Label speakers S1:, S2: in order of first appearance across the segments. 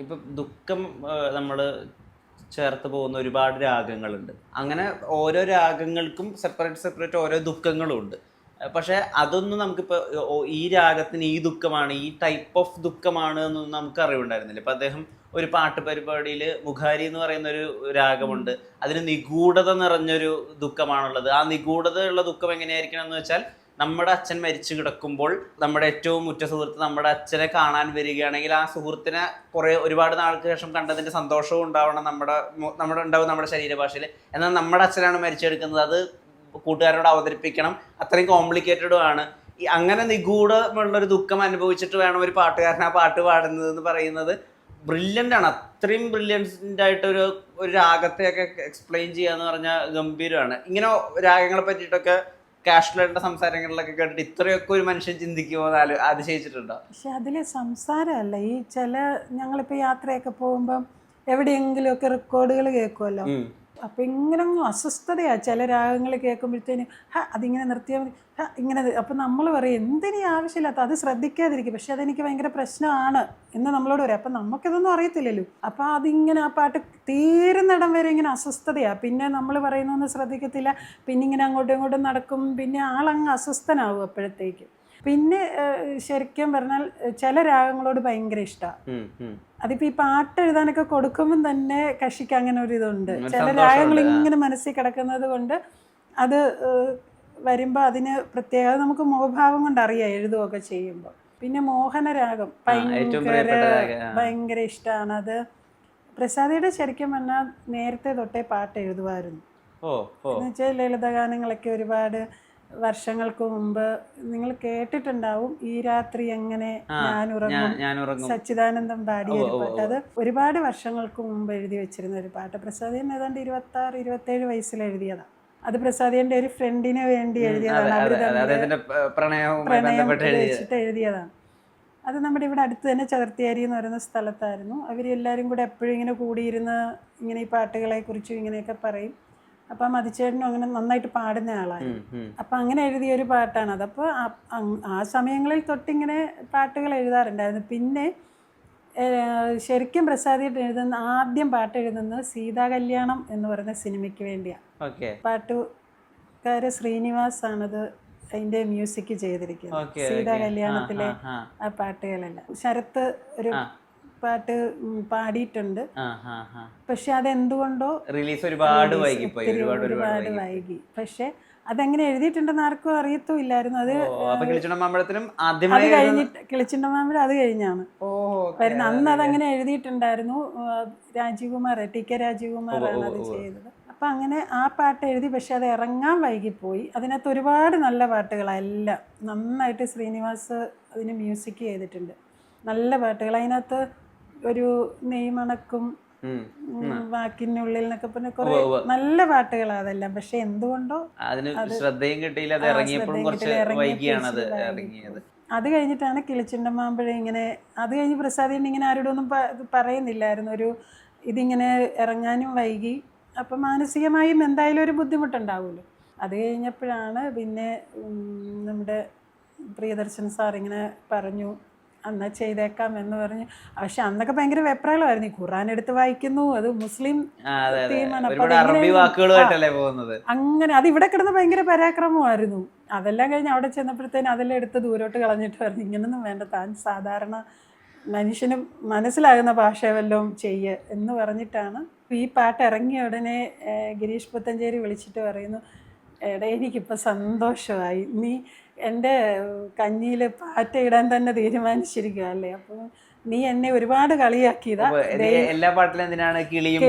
S1: ഇപ്പൊ ദുഃഖം നമ്മൾ ചേർത്ത് പോകുന്ന ഒരുപാട് രാഗങ്ങളുണ്ട്. അങ്ങനെ ഓരോ രാഗങ്ങൾക്കും സെപ്പറേറ്റ് സെപ്പറേറ്റ് ഓരോ ദുഃഖങ്ങളും ഉണ്ട്. പക്ഷേ അതൊന്നും നമുക്കിപ്പോൾ ഈ രാഗത്തിന് ഈ ദുഃഖമാണ് ഈ ടൈപ്പ് ഓഫ് ദുഃഖമാണ് എന്നൊന്നും നമുക്ക് അറിവുണ്ടായിരുന്നില്ല. ഇപ്പം അദ്ദേഹം ഒരു പാട്ട് പരിപാടിയിൽ മുഖാരി എന്ന് പറയുന്ന ഒരു രാഗമുണ്ട്. അതിന് നിഗൂഢത നിറഞ്ഞൊരു ദുഃഖമാണുള്ളത്. ആ നിഗൂഢതയുള്ള ദുഃഖം എങ്ങനെയായിരിക്കണം എന്ന് വെച്ചാൽ നമ്മുടെ അച്ഛൻ മരിച്ചു കിടക്കുമ്പോൾ നമ്മുടെ ഏറ്റവും ഉറ്റ സുഹൃത്ത് നമ്മുടെ അച്ഛനെ കാണാൻ വരികയാണെങ്കിൽ ആ സുഹൃത്തിനെ കുറെ ഒരുപാട് നാൾക്ക് ശേഷം കണ്ടതിന്റെ സന്തോഷവും ഉണ്ടാവണം നമ്മുടെ നമ്മുടെ ഉണ്ടാവും നമ്മുടെ ശരീരഭാഷയിൽ. എന്നാൽ നമ്മുടെ അച്ഛനാണ് മരിച്ചെടുക്കുന്നത്. അത് കൂട്ടുകാരോട് അവതരിപ്പിക്കണം. അത്രയും കോംപ്ലിക്കേറ്റഡും ആണ്. ഈ അങ്ങനെ നിഗൂഢമുള്ള ഒരു ദുഃഖം അനുഭവിച്ചിട്ട് വേണം ഒരു പാട്ടുകാരൻ ആ പാട്ട് പാടുന്നത് എന്ന് പറയുന്നത്. ബ്രില്യന്റ് ആണ്. അത്രയും ബ്രില്യന്റ് ആയിട്ട് ഒരു ഒരു രാഗത്തെയൊക്കെ എക്സ്പ്ലെയിൻ ചെയ്യാന്ന് പറഞ്ഞാൽ ഗംഭീരമാണ്. ഇങ്ങനെ രാഗങ്ങളെ പറ്റിയിട്ടൊക്കെ കാഷ്വലായിട്ടുള്ള സംസാരങ്ങളിലൊക്കെ കേട്ടിട്ട് ഇത്രയൊക്കെ ഒരു മനുഷ്യൻ ചിന്തിക്കുമോ എന്ന് അതിശയിച്ചിട്ടുണ്ടോ?
S2: പക്ഷെ അതിലെ സംസാരമല്ല. ഈ ചില ഞങ്ങളിപ്പോൾ യാത്രയൊക്കെ പോകുമ്പോൾ എവിടെയെങ്കിലും ഒക്കെ റെക്കോർഡുകൾ കേൾക്കുമല്ലോ. അപ്പം ഇങ്ങനെ അങ്ങ് അസ്വസ്ഥതയാണ് ചില രാഗങ്ങൾ കേൾക്കുമ്പോഴത്തേന് ഹ അതിങ്ങനെ നിർത്തിയാൽ മതി ഹ ഇങ്ങനെ അപ്പം നമ്മൾ പറയും എന്തിനീ ആവശ്യമില്ലാത്ത അത് ശ്രദ്ധിക്കാതിരിക്കും പക്ഷെ അതെനിക്ക് ഭയങ്കര പ്രശ്നമാണ് എന്ന് നമ്മളോട് പറയും. അപ്പം നമുക്കിതൊന്നും അറിയത്തില്ലല്ലോ. അപ്പം അതിങ്ങനെ ആ പാട്ട് തീരുന്നിടം വരെ ഇങ്ങനെ അസ്വസ്ഥതയാണ് പിന്നെ നമ്മൾ പറയുന്നൊന്നും ശ്രദ്ധിക്കത്തില്ല. പിന്നെ ഇങ്ങനെ അങ്ങോട്ടും ഇങ്ങോട്ടും നടക്കും. പിന്നെ ആളങ്ങ് അസ്വസ്ഥനാവും അപ്പോഴത്തേക്ക്. പിന്നെ ശരിക്കും പറഞ്ഞാൽ ചില രാഗങ്ങളോട് ഭയങ്കര ഇഷ്ടമാണ്. അതിപ്പോ ഈ പാട്ട് എഴുതാനൊക്കെ കൊടുക്കുമ്പോൾ തന്നെ കഷിക്ക് അങ്ങനെ ഒരു ഇതുണ്ട്. ചില രാഗങ്ങൾ ഇങ്ങനെ മനസ്സിൽ കിടക്കുന്നത് കൊണ്ട് അത് വരുമ്പോൾ അതിന് പ്രത്യേകത നമുക്ക് മുഖഭാവം കൊണ്ട് അറിയാം എഴുതുകയൊക്കെ ചെയ്യുമ്പോൾ പിന്നെ മോഹനരാഗം ഭയങ്കര. ഭയങ്കര ഇഷ്ടമാണ് അത്. പ്രസാദിയുടെ ശരിക്കും പറഞ്ഞാൽ നേരത്തെ തൊട്ടേ പാട്ട് എഴുതുമായിരുന്നു
S1: ഓ ഓ.
S2: എന്ന് വെച്ചാൽ ലളിതഗാനങ്ങളൊക്കെ ഒരുപാട് വർഷങ്ങൾക്ക് മുമ്പ് നിങ്ങൾ കേട്ടിട്ടുണ്ടാവും ഈ രാത്രി എങ്ങനെ ഞാൻ ഉറങ്ങും സച്ചിദാനന്ദം പാടിയ ഒരു പാട്ട് അത് ഒരുപാട് വർഷങ്ങൾക്ക് മുമ്പ് എഴുതി വെച്ചിരുന്ന ഒരു പാട്ട്. പ്രസാദിയൻ ഏതാണ്ട് ഇരുപത്തി ആറ് ഇരുപത്തേഴ് വയസ്സിൽ എഴുതിയതാണ്. അത് പ്രസാദിയന്റെ ഒരു ഫ്രണ്ടിനെ വേണ്ടി എഴുതിയതാണ്.
S1: അവർ
S2: പ്രണയം വെച്ചിട്ട് എഴുതിയതാണ്. അത് നമ്മുടെ ഇവിടെ അടുത്ത് തന്നെ ചതുർത്തിയാരി എന്ന് പറയുന്ന സ്ഥലത്തായിരുന്നു. അവരെല്ലാവരും കൂടെ എപ്പോഴും ഇങ്ങനെ കൂടിയിരുന്ന് ഇങ്ങനെ ഈ പാട്ടുകളെ കുറിച്ചും ഇങ്ങനെയൊക്കെ പറയും. അപ്പം മതിച്ചേട്ടനും അങ്ങനെ നന്നായിട്ട് പാടുന്ന
S1: ആളാണ്.
S2: അപ്പം അങ്ങനെ എഴുതിയ ഒരു പാട്ടാണ്. അതപ്പോൾ ആ സമയങ്ങളിൽ തൊട്ടിങ്ങനെ പാട്ടുകൾ എഴുതാറുണ്ടായിരുന്നു. പിന്നെ ശരിക്കും പ്രസാദിയിട്ട് എഴുതുന്ന ആദ്യം പാട്ട് എഴുതുന്നത് സീതാ കല്യാണം എന്ന് പറയുന്ന സിനിമയ്ക്ക് വേണ്ടിയാണ് പാട്ടുകാര് ശ്രീനിവാസ് ആണത് അതിന്റെ മ്യൂസിക് ചെയ്തിരിക്കുന്നത്. സീതാ കല്യാണത്തിലെ
S1: ആ,
S2: പാട്ടുകളെല്ലാം. ശരത്ത് ഒരു. പാട്ട് പാടിയിട്ടുണ്ട്. പക്ഷെ അതെന്തുകൊണ്ടോ
S1: റിലീസ് ഒരുപാട്
S2: വൈകി
S1: ഒരുപാട് വൈകി.
S2: പക്ഷെ അതെങ്ങനെ എഴുതിയിട്ടുണ്ടെന്ന് ആർക്കും അത്
S1: കിളിച്ചുണ്ട മാമ്പഴത്തിനും
S2: അത് കഴിഞ്ഞിട്ട് കിളിച്ചിണ്ട മാമ്പഴം അത് കഴിഞ്ഞാണ്. വരുന്ന അന്ന് അതങ്ങനെ എഴുതിയിട്ടുണ്ടായിരുന്നു. രാജീവ്കുമാർ ടി കെ രാജീവ്കുമാറാണ് അത് ചെയ്തത്. അപ്പം അങ്ങനെ ആ പാട്ട് എഴുതി പക്ഷെ അത് ഇറങ്ങാൻ വൈകിപ്പോയി. അതിനകത്ത് ഒരുപാട് നല്ല പാട്ടുകളെല്ലാം നന്നായിട്ട് ശ്രീനിവാസ് അതിന് മ്യൂസിക് ചെയ്തിട്ടുണ്ട്. നല്ല പാട്ടുകൾ. അതിനകത്ത് ഒരു നെയ്മണക്കും വാക്കിനുള്ളിൽ എന്നൊക്കെ പറഞ്ഞ കുറെ. നല്ല പാട്ടുകളാ അതെല്ലാം. പക്ഷെ എന്തുകൊണ്ടോ
S1: അതിന് ശ്രദ്ധയും കിട്ടിയില്ല അത് ഇറങ്ങിയപ്പോഴും കുറച്ച് വൈകിയാണ് അത് ഇറങ്ങിയത്.
S2: അത് കഴിഞ്ഞിട്ടാണ് കിളിച്ചുണ്ട മാമ്പഴ ഇങ്ങനെ അത് കഴിഞ്ഞ് പ്രസാദിന് ഇങ്ങനെ ആരോടൊന്നും പറയുന്നില്ലായിരുന്നു. ഒരു ഇതിങ്ങനെ ഇറങ്ങാനും വൈകി. അപ്പം മാനസികമായും എന്തായാലും ഒരു ബുദ്ധിമുട്ടുണ്ടാവുമല്ലോ. അത് കഴിഞ്ഞപ്പോഴാണ് പിന്നെ നമ്മുടെ പ്രിയദർശൻ സാർ ഇങ്ങനെ പറഞ്ഞു അന്നാ ചെയ്തേക്കാം എന്ന് പറഞ്ഞ്. പക്ഷെ അന്നൊക്കെ ഭയങ്കര വെപ്രാളമായിരുന്നു. ഖുറാൻ എടുത്ത് വായിക്കുന്നു അത് മുസ്ലിം അങ്ങനെ അത് ഇവിടെ കിടന്ന് ഭയങ്കര പരാക്രമമായിരുന്നു. അതെല്ലാം കഴിഞ്ഞ് അവിടെ ചെന്നപ്പോഴത്തേന് അതെല്ലാം എടുത്ത് ദൂരോട്ട് കളഞ്ഞിട്ട് പറഞ്ഞു ഇങ്ങനൊന്നും വേണ്ട താൻ സാധാരണ മനുഷ്യന് മനസ്സിലാകുന്ന ഭാഷ വല്ലതും ചെയ്യ എന്ന് പറഞ്ഞിട്ടാണ് ഈ പാട്ട് ഇറങ്ങിയ ഉടനെ ഗിരീഷ് പുത്തഞ്ചേരി വിളിച്ചിട്ട് പറയുന്നു എടാ എനിക്കിപ്പോൾ സന്തോഷമായി. നീ എന്റെ കഞ്ഞിയിൽ പാറ്റ ഇടാൻ തന്നെ തീരുമാനിച്ചിരിക്കുക അല്ലേ അപ്പോൾ നീ എന്നെ ഒരുപാട് കളിയാക്കിയതാ.
S1: അപ്പൊ എല്ലാ പാട്ടിലും എന്തിനാണ് കിളിയും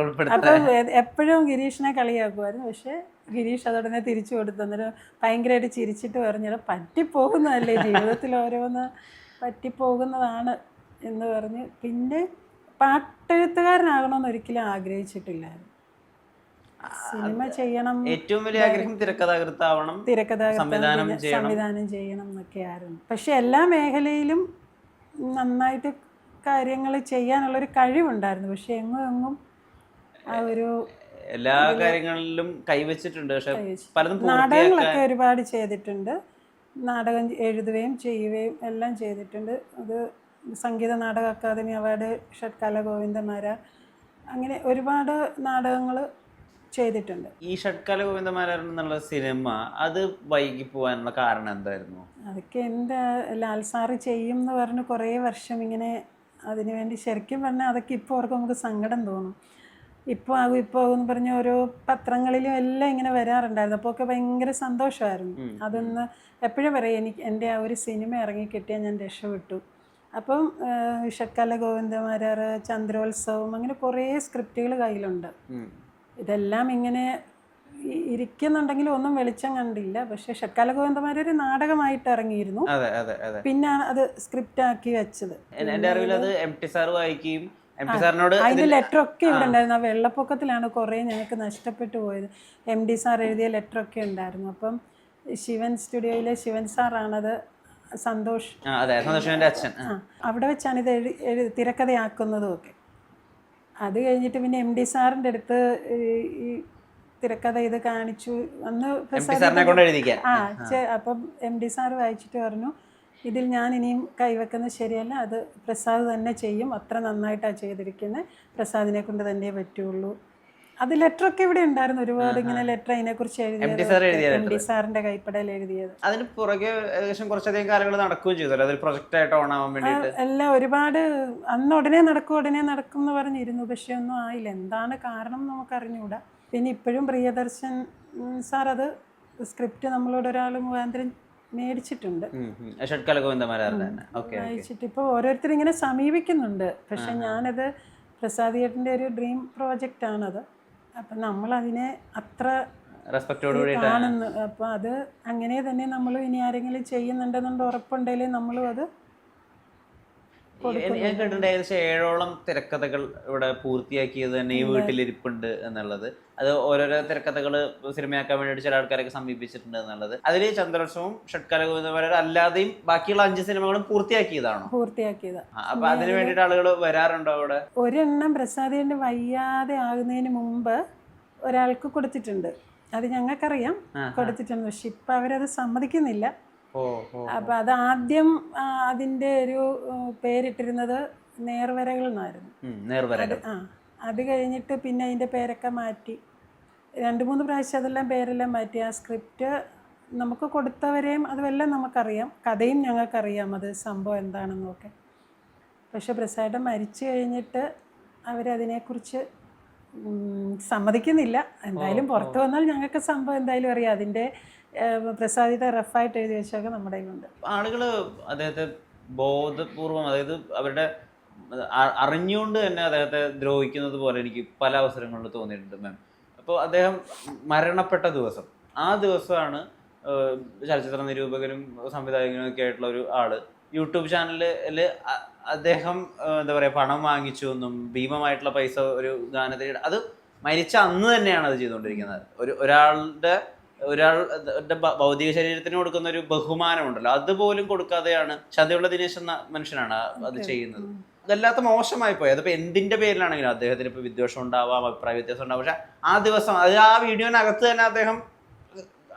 S1: ഉൾപ്പെടുത്തുന്നത്?
S2: എപ്പോഴും ഗിരീഷിനെ കളിയാക്കുമായിരുന്നു. പക്ഷെ ഗിരീഷ് അതുടനെ തിരിച്ചു കൊടുത്തു അന്നേരം ഭയങ്കരമായിട്ട് ചിരിച്ചിട്ട് പറഞ്ഞത് പറ്റിപ്പോകുന്നതല്ലേ ജീവിതത്തിൽ ഓരോന്ന് പറ്റിപ്പോകുന്നതാണ് എന്ന് പറഞ്ഞ്. പിന്നെ പാട്ടെഴുത്തുകാരനാകണമെന്ന് ഒരിക്കലും ആഗ്രഹിച്ചിട്ടില്ലായിരുന്നു. സിനിമ ചെയ്യണം
S1: ഏറ്റവും വലിയ ആഗ്രഹം തിരക്കഥാകൃത്താവണം
S2: തിരക്കഥാകൃത്ത്
S1: സംവിധാനം ചെയ്യണം.
S2: സംവിധാനം ചെയ്യണം എന്നൊക്കെ ആയിരുന്നു. പക്ഷെ എല്ലാ മേഖലയിലും നന്നായിട്ട് കാര്യങ്ങൾ ചെയ്യാനുള്ളൊരു കഴിവുണ്ടായിരുന്നു. പക്ഷെ എങ്ങും എങ്ങും ആ ഒരു
S1: എല്ലാ കാര്യങ്ങളിലും കൈവച്ചിട്ടുണ്ട്. പക്ഷെ. പലതും
S2: നാടകങ്ങളൊക്കെ ഒരുപാട് ചെയ്തിട്ടുണ്ട്. നാടകം എഴുതുകയും ചെയ്യുകയും എല്ലാം ചെയ്തിട്ടുണ്ട്. അത് സംഗീത നാടക അക്കാദമി അവാർഡ് ഷഡ്കാല ഗോവിന്ദമാര അങ്ങനെ ഒരുപാട് നാടകങ്ങൾ ചെയ്തിട്ടുണ്ട്.
S1: ഈ ഷഡ്കാല ഗോവിന്ദമാരാർ എന്നുള്ള സിനിമ അത് വൈകി പോകാനുള്ള കാരണം എന്തായിരുന്നു?
S2: അതൊക്കെ എന്താ ലാൽ സാറ് ചെയ്യും എന്ന് പറഞ്ഞ് കുറേ വർഷം ഇങ്ങനെ അതിനുവേണ്ടി ശരിക്കും പറഞ്ഞാൽ അതൊക്കെ ഇപ്പോൾ ഓർക്കും നമുക്ക് സങ്കടം തോന്നും. ഇപ്പോൾ ആകും ഇപ്പോൾ ആകും എന്ന് പറഞ്ഞ ഓരോ പത്രങ്ങളിലും എല്ലാം ഇങ്ങനെ വരാറുണ്ടായിരുന്നു. അപ്പോൾ ഒക്കെ ഭയങ്കര സന്തോഷമായിരുന്നു. അതൊന്ന് എപ്പോഴും പറയും എനിക്ക് എന്റെ ആ ഒരു സിനിമ ഇറങ്ങിക്കിട്ടിയാൽ ഞാൻ രക്ഷപ്പെട്ടു. അപ്പം ഷക്കാല ഗോവിന്ദമാരാർ ചന്ദ്രോത്സവം അങ്ങനെ കുറേ സ്ക്രിപ്റ്റുകൾ കയ്യിലുണ്ട്. ഇതെല്ലാം ഇങ്ങനെ ഇരിക്കുന്നുണ്ടെങ്കിൽ ഇരിക്കുന്നുണ്ടെങ്കിലും ഒന്നും വെളിച്ചം കണ്ടില്ല. പക്ഷെ ഷക്കാല ഗോവിന്ദമാരൊരു നാടകമായിട്ട് ഇറങ്ങിയിരുന്നു.
S1: അതെ അതെ അതെ.
S2: പിന്നെയാണ് അത് സ്ക്രിപ്റ്റ് ആക്കി വെച്ചത്
S1: അറിവിൽ അത് എം ടി സാർ വായിക്കുകയും സാറിനോട്
S2: അതിന്റെ ലെറ്റർ ഒക്കെ ഇവിടെ ഉണ്ടായിരുന്നു. ആ വെള്ളപ്പൊക്കത്തിലാണ് കുറെ ഞങ്ങൾക്ക് നഷ്ടപ്പെട്ടു പോയത്. എം ഡി സാർ എഴുതിയ ലെറ്റർ ഒക്കെ ഉണ്ടായിരുന്നു. അപ്പം ശിവൻ സ്റ്റുഡിയോയിലെ ശിവൻ സാറാണത് സന്തോഷ് അവിടെ വെച്ചാണ് ഇത് എഴുതി എഴു തിരക്കഥയാക്കുന്നതും ഒക്കെ അത് കഴിഞ്ഞിട്ട് പിന്നെ എം ഡി സാറിന്റെ അടുത്ത് ഈ- തിരക്കഥ ഇത് കാണിച്ചു. അന്ന് ആ അപ്പം എം ഡി സാർ വായിച്ചിട്ട് പറഞ്ഞു ഇതിൽ ഞാൻ ഇനിയും കൈവെക്കുന്നത് ശരിയല്ല അത് പ്രസാദ് തന്നെ ചെയ്യും. അത്ര നന്നായിട്ടാണ് ചെയ്തിരിക്കുന്നത് പ്രസാദിനെ കൊണ്ട് തന്നെ പറ്റുള്ളൂ. അത് ലെറ്റർ ഒക്കെ ഇവിടെ ഉണ്ടായിരുന്നു ഒരുപാട് ഇങ്ങനെ ലെറ്റർ
S1: അതിനെ കുറിച്ച്
S2: എഴുതിയത് സാറിന്റെ കൈപ്പടയിൽ എഴുതിയത്.
S1: അതിന് പുറകെ ഏകദേശം കുറച്ചധികം കാലങ്ങൾ നടക്കുകയും ചെയ്തല്ലോ? പ്രൊജക്റ്റ് ആയിട്ട് ഓൺ ആവാൻ വേണ്ടിയിട്ട്?
S2: എല്ലാം ഒരുപാട് അന്ന് ഉടനെ നടക്കും ഉടനെ നടക്കും എന്ന് പറഞ്ഞിരുന്നു. പക്ഷെ ഒന്നും ആയില്ല. എന്താണ് കാരണം നമുക്ക് അറിഞ്ഞുകൂടാ പിന്നെ ഇപ്പോഴും പ്രിയദർശൻ സാർ അത് സ്ക്രിപ്റ്റ് നമ്മളോട് ഒരാൾ മുഖാന്തരം മേടിച്ചിട്ടുണ്ട്. വായിച്ചിട്ട് ഇപ്പോൾ ഓരോരുത്തർ ഇങ്ങനെ സമീപിക്കുന്നുണ്ട്. പക്ഷെ ഞാനത് പ്രസാദ് ചേട്ടന്റെ ഒരു ഡ്രീം പ്രോജക്റ്റ് ആണത്. അപ്പം നമ്മൾ അതിനെ അത്ര
S1: റെസ്പെക്റ്റോട് കൂടിയിട്ട്
S2: കാണുന്നു അപ്പം അത് അങ്ങനെ തന്നെ നമ്മൾ ഇനി ആരെങ്കിലും ചെയ്യുന്നുണ്ടെന്നുണ്ട് ഉറപ്പുണ്ടെങ്കിൽ നമ്മളും അത്
S1: ഞാൻ കണ്ടിട്ടുണ്ട് ഏകദേശം ഏഴോളം തിരക്കഥകൾ ഇവിടെ പൂർത്തിയാക്കിയത് തന്നെ ഈ വീട്ടിലിരിപ്പുണ്ട് എന്നുള്ളത്. അത് ഓരോരോ തിരക്കഥകൾ സിനിമയാക്കാൻ വേണ്ടിയിട്ട് ചില ആൾക്കാരൊക്കെ സമീപിച്ചിട്ടുണ്ട് എന്നുള്ളത്. അതിൽ ചന്ദ്രവർഷവും ഷഡ്കാല ഗോവിന്ദമാരാർ അല്ലാതെയും ബാക്കിയുള്ള അഞ്ച് സിനിമകളും പൂർത്തിയാക്കിയതാണോ?
S2: പൂർത്തിയാക്കിയത്.
S1: അപ്പൊ അതിന് വേണ്ടിയിട്ട് ആളുകൾ വരാറുണ്ടോ അവിടെ?
S2: ഒരെണ്ണം പ്രസാദിന്റെ വയ്യാതെ ആകുന്നതിന് മുമ്പ് ഒരാൾക്ക് കൊടുത്തിട്ടുണ്ട്. അത് ഞങ്ങൾക്കറിയാം കൊടുത്തിട്ടുണ്ട്. പക്ഷെ ഇപ്പൊ അവരത് സമ്മതിക്കുന്നില്ല. അപ്പം അത് ആദ്യം അതിന്റെ അതിന്റെ ഒരു പേരിട്ടിരുന്നത് നേർവരകൾ എന്നായിരുന്നു. ആ അത് കഴിഞ്ഞിട്ട് പിന്നെ അതിന്റെ പേരൊക്കെ മാറ്റി. രണ്ട് മൂന്ന് പ്രാവശ്യം അതെല്ലാം പേരെല്ലാം മാറ്റി. ആ സ്ക്രിപ്റ്റ് നമുക്ക് കൊടുത്തവരെയും അതുമെല്ലാം നമുക്കറിയാം. കഥയും ഞങ്ങൾക്കറിയാം അത് സംഭവം എന്താണെന്നൊക്കെ. പക്ഷെ പ്രസാദം മരിച്ചു കഴിഞ്ഞിട്ട് അവരതിനെക്കുറിച്ച് സമ്മതിക്കുന്നില്ല. എന്തായാലും പുറത്തു വന്നാൽ ഞങ്ങൾക്ക് സംഭവം എന്തായാലും അറിയാം. അതിന്റെ പ്രസാദിത റഫായിട്ട് എഴുതി വെച്ചൊക്കെ നമ്മുടെ കയ്യിലുണ്ട്.
S1: ആളുകൾ അദ്ദേഹത്തെ ബോധപൂർവം അതായത് അവരുടെ അറിഞ്ഞുകൊണ്ട് തന്നെ അദ്ദേഹത്തെ ദ്രോഹിക്കുന്നത് പോലെ എനിക്ക് പല അവസരങ്ങളിലും തോന്നിയിട്ടുണ്ട് മാം അപ്പോൾ അദ്ദേഹം മരണപ്പെട്ട ദിവസം ആ ദിവസമാണ് ചലച്ചിത്ര നിരൂപകനും സംവിധായകനും ഒക്കെ ആയിട്ടുള്ള ഒരു ആൾ യൂട്യൂബ് ചാനലിൽ അദ്ദേഹം എന്താ പറയുക പണം വാങ്ങിച്ചു എന്നും ഭീമമായിട്ടുള്ള പൈസ ഒരു ഗാനത്തിൽ അത് മരിച്ച അന്ന് തന്നെയാണ് അത് ചെയ്തുകൊണ്ടിരിക്കുന്നത്. ഒരു ഒരാളുടെ ഒരാളുടെ ഭൗതിക ശരീരത്തിന് കൊടുക്കുന്ന ഒരു ബഹുമാനം ഉണ്ടല്ലോ അതുപോലും കൊടുക്കാതെയാണ് ചതിയുള്ള ദിനേശ് എന്ന മനുഷ്യനാണ് അത് ചെയ്യുന്നത്. അതല്ലാത്ത മോശമായി പോയി. അതിപ്പോ എന്തിന്റെ പേരിലാണെങ്കിലും അദ്ദേഹത്തിന് ഇപ്പൊ വിദ്വേഷം ഉണ്ടാവാം അഭിപ്രായ വ്യത്യാസം ഉണ്ടാവാം. പക്ഷെ ആ ദിവസം അത് ആ വീഡിയോനകത്ത് തന്നെ അദ്ദേഹം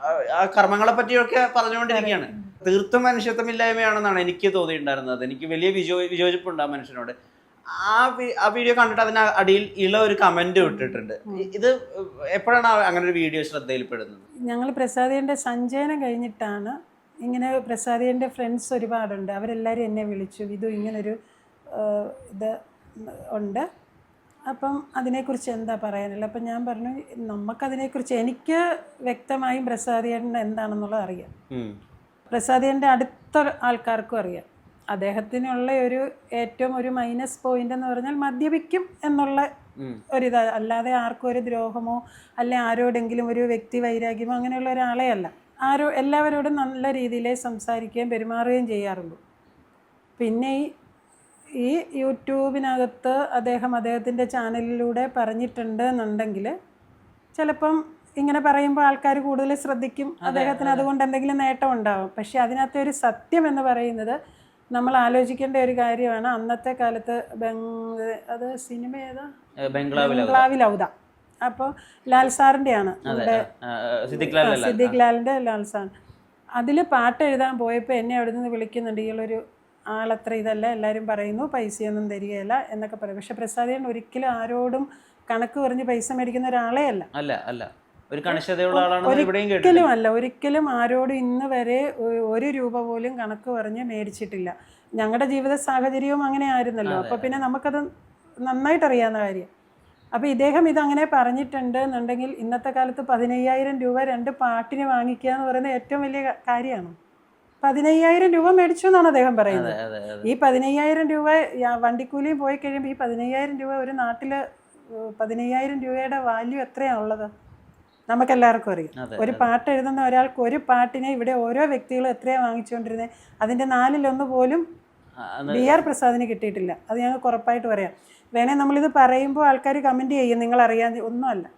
S1: ആ- ആ കർമ്മങ്ങളെ പറ്റിയൊക്കെ പറഞ്ഞുകൊണ്ടിരിക്കുകയാണ്. തീർത്തും മനുഷ്യത്വമില്ലായ്മയാണെന്നാണ് എനിക്ക് തോന്നിയിട്ടുണ്ടായിരുന്നത്. എനിക്ക് വലിയ വിജോ വിയോജിപ്പുണ്ട് ആ മനുഷ്യനോട്. ആ ആ വീഡിയോ കണ്ടിട്ട് അതിന് അടിയിൽ ഇള ഒരു കമന്റ് ഇട്ടിട്ടുണ്ട്. ഇത് എപ്പോഴാണ് അങ്ങനെ ഒരു വീഡിയോ ശ്രദ്ധയിൽപ്പെടുന്നത്?
S2: ഞങ്ങൾ പ്രസാദിയന്റെ സഞ്ചയനം കഴിഞ്ഞിട്ടാണ് ഇങ്ങനെ പ്രസാദിയന്റെ ഫ്രണ്ട്സ് ഒരുപാടുണ്ട്. അവരെല്ലാവരും എന്നെ വിളിച്ചു. ഇതു ഇങ്ങനൊരു ഇത് ഉണ്ട്. അപ്പം അതിനെക്കുറിച്ച് എന്താ പറയാനുള്ളത്? അപ്പം ഞാൻ പറഞ്ഞു നമുക്കതിനെക്കുറിച്ച് എനിക്ക് വ്യക്തമായും പ്രസാദിയന്റെ എന്താണെന്നുള്ളത് അറിയാം. പ്രസാദിയന്റെ അടുത്ത ആൾക്കാർക്കും അറിയാം. അദ്ദേഹത്തിനുള്ള ഒരു ഏറ്റവും ഒരു മൈനസ് പോയിന്റ് എന്ന് പറഞ്ഞാൽ മദ്യപിക്കും എന്നുള്ള
S1: ഒരു
S2: ഒരിത്. അല്ലാതെ ആർക്കും ഒരു ദ്രോഹമോ അല്ലെ ആരോടെങ്കിലും ഒരു വ്യക്തി വൈരാഗ്യമോ അങ്ങനെയുള്ള ഒരാളെ അല്ല. ആരോ എല്ലാവരോടും നല്ല രീതിയിലേ സംസാരിക്കുകയും പെരുമാറുകയും ചെയ്യാറുള്ളൂ. പിന്നെ ഈ ഈ യൂട്യൂബിനകത്ത് അദ്ദേഹം അദ്ദേഹത്തിന്റെ ചാനലിലൂടെ പറഞ്ഞിട്ടുണ്ട് എന്നുണ്ടെങ്കിൽ ചിലപ്പം ഇങ്ങനെ പറയുമ്പോൾ ആൾക്കാർ കൂടുതൽ ശ്രദ്ധിക്കും. അദ്ദേഹത്തിന് അതുകൊണ്ട് എന്തെങ്കിലും നേട്ടം ഉണ്ടാവും. പക്ഷെ അതിനകത്തെ ഒരു സത്യം എന്ന് പറയുന്നത് നമ്മൾ ആലോചിക്കേണ്ട ഒരു കാര്യമാണ് അന്നത്തെ കാലത്ത് അത് സിനിമ ഏതാ? ഔദ അപ്പോൾ ലാൽ
S1: സാറിന്റെയാണ് സിദ്ദിഖ്
S2: ലാലിന്റെ ലാൽ സാർ. അതിൽ പാട്ട് എഴുതാൻ പോയപ്പോൾ എന്നെ അവിടെ നിന്ന് വിളിക്കുന്നുണ്ട്. ഈയുള്ളൊരു ആളത്ര ഇതല്ല എല്ലാവരും പറയുന്നു പൈസയൊന്നും തരികയില്ല എന്നൊക്കെ പറയും. പക്ഷെ പ്രസാദേട്ടൻ ഒരിക്കലും ആരോടും കണക്ക് പറഞ്ഞ് പൈസ മേടിക്കുന്ന ഒരാളെ അല്ല.
S1: അല്ല അല്ല. ഒരു കണിശതയുള്ള ആളാണെന്ന് ഇവിടെയും
S2: ഒരിക്കലും അല്ല ഒരിക്കലും ആരോടും ഇന്ന് വരെ ഒരു രൂപ പോലും കണക്ക് പറഞ്ഞ് മേടിച്ചിട്ടില്ല. ഞങ്ങളുടെ ജീവിത സാഹചര്യവും അങ്ങനെ ആയിരുന്നല്ലോ. അപ്പോൾ പിന്നെ നമുക്കത് നന്നായിട്ട് അറിയാവുന്ന കാര്യം. അപ്പോൾ ഇദ്ദേഹം ഇതങ്ങനെ പറഞ്ഞിട്ടുണ്ട് എന്നുണ്ടെങ്കിൽ ഇന്നത്തെ കാലത്ത് പതിനയ്യായിരം രൂപ രണ്ട് പാട്ടിന് വാങ്ങിക്കുക എന്ന് പറയുന്നത് ഏറ്റവും വലിയ കാര്യമാണ്. പതിനയ്യായിരം രൂപ മേടിച്ചു എന്നാണ് അദ്ദേഹം പറയുന്നത്. ഈ പതിനയ്യായിരം രൂപ വണ്ടിക്കൂലിയും പോയി കഴിയുമ്പോൾ ഈ പതിനയ്യായിരം രൂപ ഒരു നാട്ടിൽ പതിനയ്യായിരം രൂപയുടെ വാല്യൂ എത്രയാണ് ഉള്ളത്? നമുക്കെല്ലാവർക്കും അറിയാം. ഒരു പാട്ട് എഴുതുന്ന ഒരാൾക്ക് ഒരു പാട്ടിനെ ഇവിടെ ഓരോ വ്യക്തികളും എത്രയാണ് വാങ്ങിച്ചുകൊണ്ടിരുന്നത് അതിന്റെ നാലിലൊന്ന് പോലും ബി ആർ പ്രസാദിന് കിട്ടിയിട്ടില്ല. അത് ഞങ്ങൾക്ക് ഉറപ്പായിട്ട് പറയാം. വേണേൽ നമ്മളിത് പറയുമ്പോൾ ആൾക്കാർ കമന്റ് ചെയ്യും നിങ്ങൾ അറിയാൻ ഒന്നുമല്ല.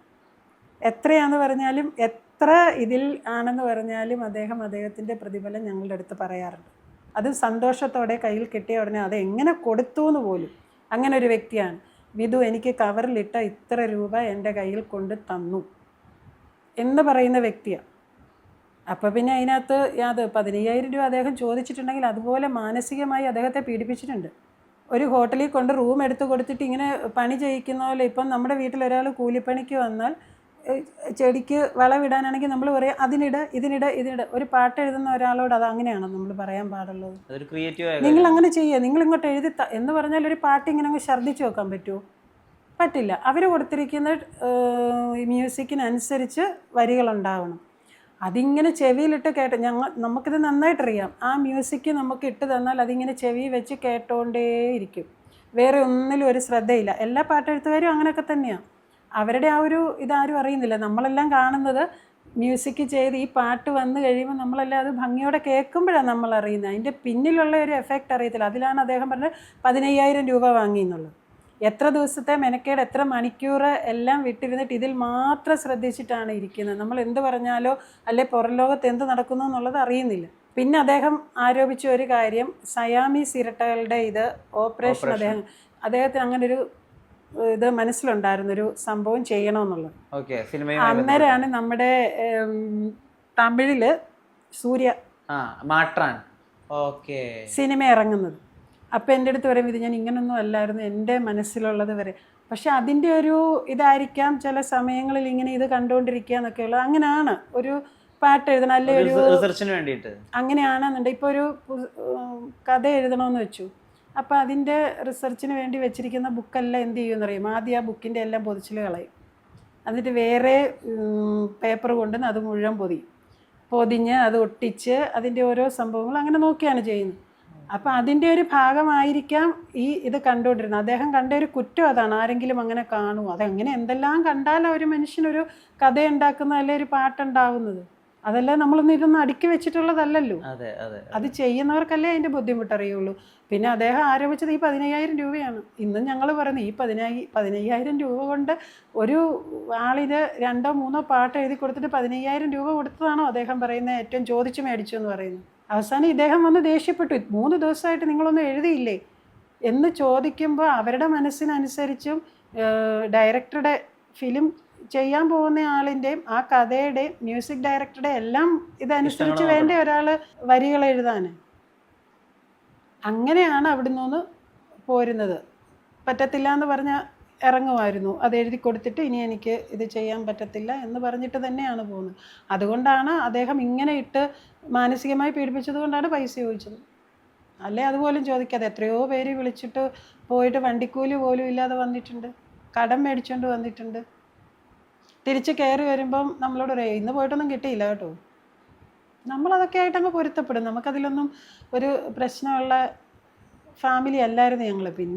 S2: എത്രയാന്ന് പറഞ്ഞാലും എത്ര ഇതിൽ ആണെന്ന് പറഞ്ഞാലും അദ്ദേഹം അദ്ദേഹത്തിന്റെ പ്രതിഫലം ഞങ്ങളുടെ അടുത്ത് പറയാറുണ്ട്. അത് സന്തോഷത്തോടെ കയ്യിൽ കിട്ടിയ ഉടനെ അത് എങ്ങനെ കൊടുത്തു എന്ന് പോലും. അങ്ങനെ ഒരു വ്യക്തിയാണ്. വിധു എനിക്ക് കവറിലിട്ട ഇത്ര രൂപ എന്റെ കയ്യിൽ കൊണ്ട് തന്നു. എന്ന് പറയുന്ന വ്യക്തിയാണ്. അപ്പോൾ പിന്നെ അതിനകത്ത് അത് പതിനയ്യായിരം രൂപ അദ്ദേഹം ചോദിച്ചിട്ടുണ്ടെങ്കിൽ അതുപോലെ മാനസികമായി അദ്ദേഹത്തെ പീഡിപ്പിച്ചിട്ടുണ്ട്. ഒരു ഹോട്ടലിൽ കൊണ്ട് റൂം എടുത്ത് കൊടുത്തിട്ട് ഇങ്ങനെ പണി ചെയ്യിക്കുന്ന പോലെ ഇപ്പം നമ്മുടെ വീട്ടിൽ ഒരാൾ കൂലിപ്പണിക്ക് വന്നാൽ ചെടിക്ക് വളവിടാനാണെങ്കിൽ നമ്മൾ പറയാം അതിനിട ഇതിനിട ഇതിനിട. ഒരു പാട്ട് എഴുതുന്ന ഒരാളോട് അത് അങ്ങനെയാണോ നമ്മൾ പറയാൻ പാടുള്ളത്? നിങ്ങൾ അങ്ങനെ ചെയ്യുക. നിങ്ങൾ ഇങ്ങോട്ട് എഴുതി എന്ന് പറഞ്ഞാൽ ഒരു പാട്ട് ഇങ്ങനെ അങ്ങ് ഛർദ്ദിച്ച് വെക്കാൻ പറ്റുമോ? പറ്റില്ല. അവർ കൊടുത്തിരിക്കുന്ന മ്യൂസിക്കിനനുസരിച്ച് വരികളുണ്ടാവണം. അതിങ്ങനെ ചെവിയിലിട്ട് കേട്ട് ഞങ്ങൾ നമുക്കിത് നന്നായിട്ടറിയാം. ആ മ്യൂസിക് നമുക്ക് ഇട്ട് തന്നാൽ അതിങ്ങനെ ചെവി വെച്ച് കേട്ടോണ്ടേയിരിക്കും. വേറെ ഒന്നിലും ഒരു ശ്രദ്ധയില്ല. എല്ലാ പാട്ടെഴുത്തുകാരും അങ്ങനെയൊക്കെ തന്നെയാണ് അവരുടെ ആ ഒരു ഇതാരും അറിയുന്നില്ല. നമ്മളെല്ലാം കാണുന്നത് മ്യൂസിക് ചെയ്ത് ഈ പാട്ട് വന്നു കഴിയുമ്പോൾ നമ്മളെല്ലാം അത് ഭംഗിയോടെ കേൾക്കുമ്പോഴാണ് നമ്മൾ അറിയുന്നത് അതിന്റെ പിന്നിലുള്ള ഒരു എഫക്റ്റ് അറിയത്തില്ല. അതിലാണ് അദ്ദേഹം പറഞ്ഞത് പതിനയ്യായിരം രൂപ വാങ്ങി എന്നുള്ളത് എത്ര ദിവസത്തെ മെനക്കേട് എത്ര മണിക്കൂർ എല്ലാം വിട്ടിരുന്നിട്ട് ഇതിൽ മാത്രം ശ്രദ്ധിച്ചിട്ടാണ് ഇരിക്കുന്നത്. നമ്മൾ എന്ത് പറഞ്ഞാലോ അല്ലെ പുറം ലോകത്ത് എന്ത് നടക്കുന്നു എന്നുള്ളത് അറിയുന്നില്ല. പിന്നെ അദ്ദേഹം ആരോപിച്ച ഒരു കാര്യം സയാമി സിരട്ടകളുടെ ഇത് ഓപ്പറേഷൻ അദ്ദേഹം അദ്ദേഹത്തിന് അങ്ങനെ ഒരു ഇത് മനസ്സിലുണ്ടായിരുന്നു ഒരു സംഭവം ചെയ്യണമെന്നുള്ളത്. അന്നേരമാണ് നമ്മുടെ തമിഴിൽ സൂര്യ സിനിമ ഇറങ്ങുന്നത്. അപ്പോൾ എന്റെ അടുത്ത് പറയും ഇത് ഞാൻ ഇങ്ങനൊന്നും അല്ലായിരുന്നു എന്റെ മനസ്സിലുള്ളത് വരെ. പക്ഷെ അതിന്റെ ഒരു ഇതായിരിക്കാം ചില സമയങ്ങളിൽ ഇങ്ങനെ ഇത് കണ്ടുകൊണ്ടിരിക്കുക എന്നൊക്കെ ഉള്ളത്. അങ്ങനെയാണ് ഒരു പാട്ട് എഴുതണം അല്ലെ ഒരു
S1: റിസർച്ചിന് വേണ്ടിയിട്ട്.
S2: അങ്ങനെയാണെന്നുണ്ട് ഇപ്പോൾ ഒരു കഥ എഴുതണമെന്ന് വെച്ചു. അപ്പോൾ അതിന്റെ റിസർച്ചിന് വേണ്ടി വെച്ചിരിക്കുന്ന ബുക്കെല്ലാം എന്ത് ചെയ്യുമെന്ന് അറിയും ആദ്യം ആ ബുക്കിന്റെ എല്ലാം പൊതിച്ചിൽ കളയും. എന്നിട്ട് വേറെ പേപ്പർ കൊണ്ടുവന്ന് അത് മുഴുവൻ പൊതിയും. പൊതിഞ്ഞ് അത് ഒട്ടിച്ച് അതിന്റെ ഓരോ സംഭവങ്ങൾ അങ്ങനെ നോക്കിയാണ് ചെയ്യുന്നത്. അപ്പോൾ അതിന്റെ ഒരു ഭാഗമായിരിക്കാം ഈ ഇത് കണ്ടുകൊണ്ടിരുന്നത്. അദ്ദേഹം കണ്ട ഒരു കുറ്റം അതാണ്. ആരെങ്കിലും അങ്ങനെ കാണുമോ അതങ്ങനെ? എന്തെല്ലാം കണ്ടാലും ഒരു മനുഷ്യനൊരു കഥ ഉണ്ടാക്കുന്ന അല്ലെ ഒരു പാട്ടുണ്ടാവുന്നത്? അതല്ല നമ്മളൊന്നും ഇതൊന്നും അടുക്കി വെച്ചിട്ടുള്ളതല്ലല്ലോ?
S1: അതെ
S2: ചെയ്യുന്നവർക്കല്ലേ അതിന്റെ ബുദ്ധിമുട്ടറിയുള്ളൂ. പിന്നെ അദ്ദേഹം ആരോപിച്ചത് ഈ പതിനയ്യായിരം രൂപയാണ്. ഇന്നും ഞങ്ങൾ പറയുന്നത് ഈ പതിനായി പതിനയ്യായിരം രൂപ കൊണ്ട് ഒരു ആളിന് രണ്ടോ മൂന്നോ പാട്ട് എഴുതി കൊടുത്തിട്ട് പതിനയ്യായിരം രൂപ കൊടുത്തതാണോ അദ്ദേഹം പറയുന്നത്? ഏറ്റവും ചോദിച്ചു മേടിച്ചു എന്ന് പറയുന്നത്. അവസാനം ഇദ്ദേഹം വന്ന് ദേഷ്യപ്പെട്ടു. മൂന്ന് ദിവസമായിട്ട് നിങ്ങളൊന്നും എഴുതിയില്ലേ? എന്ന് ചോദിക്കുമ്പോൾ അവരുടെ മനസ്സിനനുസരിച്ചും ഡയറക്ടറുടെ ഫിലിം ചെയ്യാൻ പോകുന്ന ആളിന്റെയും ആ കഥയുടെയും മ്യൂസിക് ഡയറക്ടറുടെ എല്ലാം ഇതനുസരിച്ച് വേണ്ട ഒരാൾ വരികൾ എഴുതാൻ അങ്ങനെയാണ് അവിടുന്ന് നിന്ന് പോരുന്നത്. പറ്റത്തില്ല എന്ന് പറഞ്ഞാൽ ഇറങ്ങുമായിരുന്നു. അത് എഴുതി കൊടുത്തിട്ട് ഇനി എനിക്ക് ഇത് ചെയ്യാൻ പറ്റത്തില്ല എന്ന് പറഞ്ഞിട്ട് തന്നെയാണ് പോകുന്നത്. അതുകൊണ്ടാണ് അദ്ദേഹം ഇങ്ങനെ ഇട്ട് മാനസികമായി പീഡിപ്പിച്ചത് കൊണ്ടാണ് പൈസ ചോദിച്ചത്. അല്ലേ? അതുപോലും ചോദിക്കാതെ എത്രയോ പേര് വിളിച്ചിട്ട് പോയിട്ട് വണ്ടിക്കൂലി പോലും ഇല്ലാതെ വന്നിട്ടുണ്ട്. കടം മേടിച്ചുകൊണ്ട് വന്നിട്ടുണ്ട്. തിരിച്ച് കയറി വരുമ്പം നമ്മളോട് പറയും ഇന്ന് പോയിട്ടൊന്നും കിട്ടിയില്ല കേട്ടോ. നമ്മളതൊക്കെ ആയിട്ട് അങ്ങ് പൊരുത്തപ്പെടും. നമുക്കതിലൊന്നും ഒരു പ്രശ്നമുള്ള ഫാമിലി അല്ലായിരുന്നു ഞങ്ങൾ പിന്നെ